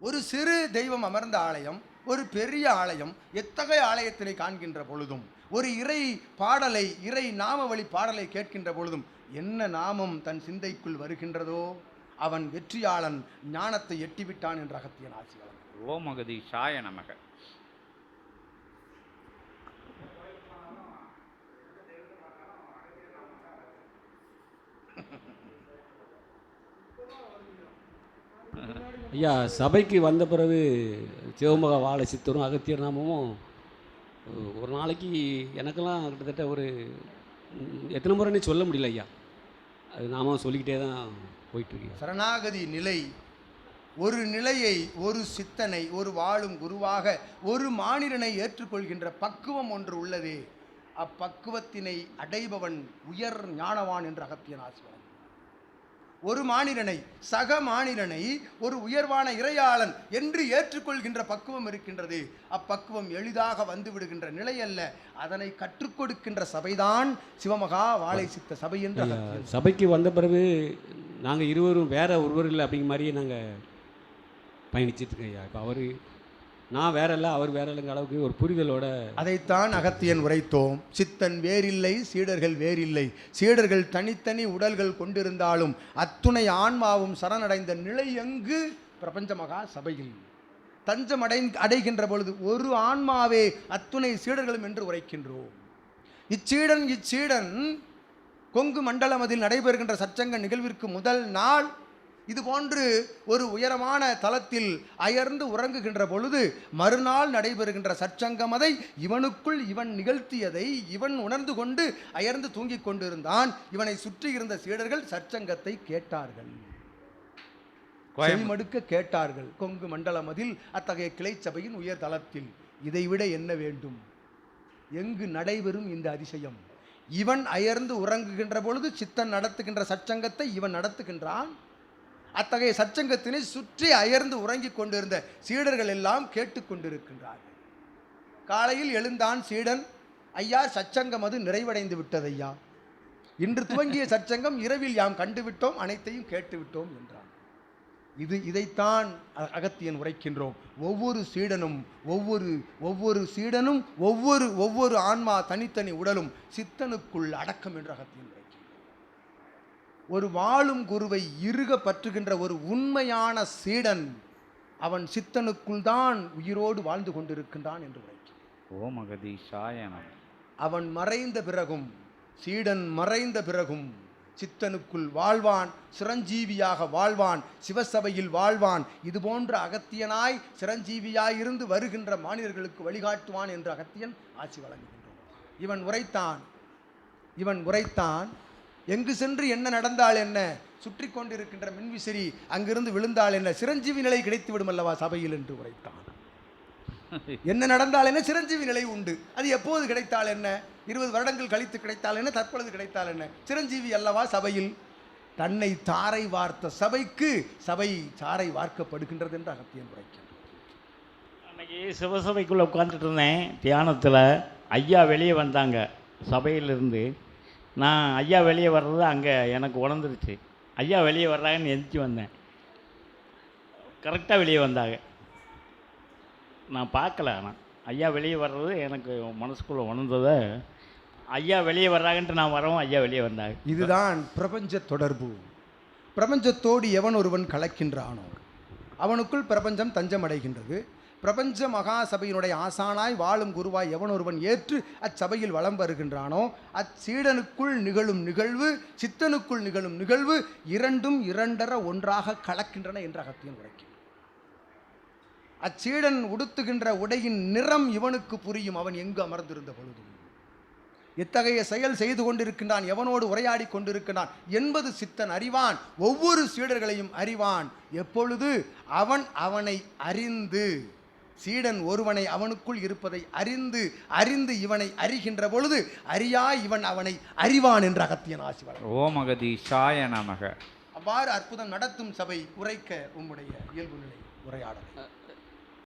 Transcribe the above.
ஒரு சிறு தெய்வம் அமர்ந்த ஆலயம் ஒரு பெரிய ஆலயம் எத்தகைய ஆலயத்தினை காண்கின்ற பொழுதும் ஒரு இறை பாடலை இறை நாமவழி பாடலை கேட்கின்ற பொழுதும் என்ன நாமம் தன் சிந்தைக்குள் வருகின்றதோ அவன் வெற்றியாளன் ஞானத்தை எட்டிவிட்டான் என்ற அகத்தியன் ஆசிரியர் ஓமகதி சாய நமக. ஐயா சபைக்கு வந்த பிறகு சிவமுக வாழை சித்தரும் அகத்தியர் நாமமும் ஒரு நாளைக்கு எனக்கெல்லாம் கிட்டத்தட்ட ஒரு எத்தனை முறைன்னு சொல்ல முடியல ஐயா. அது நாம சொல்லிக்கிட்டே தான் போயிட்டுருக்கு சரணாகதி நிலை ஒரு நிலையை ஒரு சித்தனை ஒரு வாழும் குருவாக ஒரு மானிடனை ஏற்றுக்கொள்கின்ற பக்குவம் ஒன்று உள்ளது. அப்பக்குவத்தினை அடைபவன் உயர் ஞானவான் என்று அகத்தியன் ஆசிவன் ஒரு மானிடனை சக மானிடனை ஒரு உயர்வான இறையாளன் என்று ஏற்றுக்கொள்கின்ற பக்குவம் இருக்கின்றது. அப்பக்குவம் எளிதாக வந்து விடுகின்ற நிலை அல்ல. அதனை கற்றுக் கொடுக்கின்ற சபைதான் சிவமகா வாழை சித்த சபை என்று சபைக்கு வந்த பிறகு நாங்கள் இருவரும் வேற ஒருவர் இல்லை அப்படிங்கிற மாதிரியே நாங்கள் பயணிச்சிட்டு இருக்கோம் ஐயா. இப்போ அவர் நான் வேற இல்லை அவர் வேற இல்லைங்கிற அளவுக்கு ஒரு புரிதலோட அதைத்தான் அகத்தியன் உரைத்தோம். சித்தன் வேறில்லை சீடர்கள் வேறில்லை. சீடர்கள் தனித்தனி உடல்கள் கொண்டிருந்தாலும் அத்துணை ஆன்மாவும் சரணடைந்த நிலை எங்கு? பிரபஞ்ச மகா சபையில். தஞ்சம் அடை அடைகின்ற பொழுது ஒரு ஆன்மாவே அத்துணை சீடர்களும் என்று உரைக்கின்றோம். இச்சீடன் இச்சீடன் கொங்கு மண்டலம் அதில் நடைபெறுகின்ற சச்சங்க நிகழ்விற்கு முதல் நாள் இது போன்று ஒரு உயரமான தலத்தில் அயர்ந்து உறங்குகின்ற பொழுது மறுநாள் நடைபெறுகின்ற சச்சங்கமதை இவனுக்குள் இவன் நிகழ்த்தியதை இவன் உணர்ந்து கொண்டு அயர்ந்து தூங்கிக் கொண்டிருந்தான். இவனை சுற்றி இருந்த சீடர்கள் சச்சங்கத்தை கேட்டார்கள். செவிமடுக்க கேட்டார்கள். கொங்கு மண்டலமதில் அத்தகைய கிளை சபையின் உயர் தளத்தில். இதைவிட என்ன வேண்டும்? எங்கு நடைபெறும் இந்த அதிசயம்? இவன் அயர்ந்து உறங்குகின்ற பொழுது சித்தன் நடத்துகின்ற சச்சங்கத்தை இவன் நடத்துகின்றான். அத்தகைய சச்சங்கத்தினை சுற்றி அயர்ந்து உறங்கிக் கொண்டிருந்த சீடர்கள் எல்லாம் கேட்டுக்கொண்டிருக்கின்றார்கள் காலையில் எழுந்தான் சீடன் ஐயா சச்சங்கம் அது நிறைவடைந்து விட்டதையா? இன்று துவங்கிய சச்சங்கம் இரவில் யாம் கண்டுவிட்டோம் அனைத்தையும் கேட்டுவிட்டோம் என்றான். இது இதைத்தான் அகத்தியன் உரைக்கின்றோம். ஒவ்வொரு சீடனும் ஒவ்வொரு ஒவ்வொரு சீடனும் ஒவ்வொரு ஒவ்வொரு ஆன்மா தனித்தனி உடலும் சித்தனுக்குள் அடக்கம் என்று அகத்தியன் ஒரு வாழும் குருவை இறுக பற்றுகின்ற ஒரு உண்மையான சீடன் அவன் சித்தனுக்குள் தான் உயிரோடு வாழ்ந்து கொண்டிருக்கின்றான் என்று உரைக்கின்றான் ஓம் அகதீஷாய நமக அவன் மறைந்த பிறகும் சீடன் மறைந்த பிறகும் சித்தனுக்குள் வாழ்வான் சிரஞ்சீவியாக வாழ்வான் சிவசபையில் வாழ்வான் இது போன்ற அகத்தியனாய் சிரஞ்சீவியாய் இருந்து வருகின்ற மாநிலர்களுக்கு வழிகாட்டுவான் என்று அகத்தியன் ஆட்சி வழங்குகின்றோம் இவன் உரைத்தான் இவன் உரைத்தான் எங்கு சென்று என்ன நடந்தால் என்ன? சுற்றி கொண்டிருக்கின்ற மின்விசிறி அங்கிருந்து விழுந்தால் என்ன? சிரஞ்சீவி நிலை கிடைத்து விடும் அல்லவா சபையில் என்று உரைத்தான். என்ன நடந்தால் என்ன? சிரஞ்சீவி நிலை உண்டு. அது எப்போது கிடைத்தால் என்ன? இருபது வருடங்கள் கழித்து கிடைத்தால் என்ன? தற்பொழுது கிடைத்தால் என்ன? சிரஞ்சீவி அல்லவா சபையில்? தன்னை தாரை வார்த்த சபைக்கு சபை சாரை வார்க்கப்படுகின்றது என்று அகத்தியன் உரைக்கின்றான் அன்னைக்கு சிவசபைக்குள்ளே உட்காந்துட்டு இருந்தேன். தியானத்தில் ஐயா வெளியே வந்தாங்க. சபையிலிருந்து நான் ஐயா வெளியே வர்றது அங்கே எனக்கு உணர்ந்துருச்சு. ஐயா வெளியே வர்றாங்கன்னு எந்திச்சு வந்தேன். கரெக்டாக வெளியே வந்தாங்க. நான் பார்க்கல ஆனால் ஐயா வெளியே வர்றது எனக்கு மனசுக்குள்ளே உணர்ந்ததை ஐயா வெளியே வர்றாங்கன்ட்டு நான் வரவும் ஐயா வெளியே வந்தாங்க. இதுதான் பிரபஞ்ச தொடர்பு. பிரபஞ்சத்தோடு எவன் ஒருவன் கலக்கின்றானோ அவனுக்குள் பிரபஞ்சம் தஞ்சமடைகின்றது. பிரபஞ்ச மகா சபையினுடைய ஆசானாய் வாழும் குருவாய் எவன் ஒருவன் ஏற்று அச்சபையில் வலம் வருகின்றானோ அச்சீடனுக்குள் நிகழும் நிகழ்வு சித்தனுக்குள் நிகழும் நிகழ்வு இரண்டும் இரண்டர ஒன்றாக கலக்கின்றன என்று அகத்தியன் உரைக்கும் அச்சீடன் உடுத்துகின்ற உடையின் நிறம் இவனுக்கு புரியும் அவன் எங்கு அமர்ந்திருந்த பொழுதும். எத்தகைய செயல் செய்து கொண்டிருக்கின்றான் எவனோடு உரையாடி கொண்டிருக்கின்றான் என்பது சித்தன் அறிவான் ஒவ்வொரு சீடர்களையும் அறிவான். எப்பொழுது? அவன் அவனை அறிந்து. சீடன் ஒருவனை அவனுக்குள் இருப்பதை அறிந்து அறிந்து இவனை அறிகின்ற பொழுது அறியா இவன் அவனை அறிவான் என்று அகத்தியன் ஆசி வழங்கும் ஓம் அகதீஷாய நமக. அவ்வாறு அற்புதம் நடத்தும் சபை உரைக்க உம்முடைய இயல்பு நிலை உரையாடல்.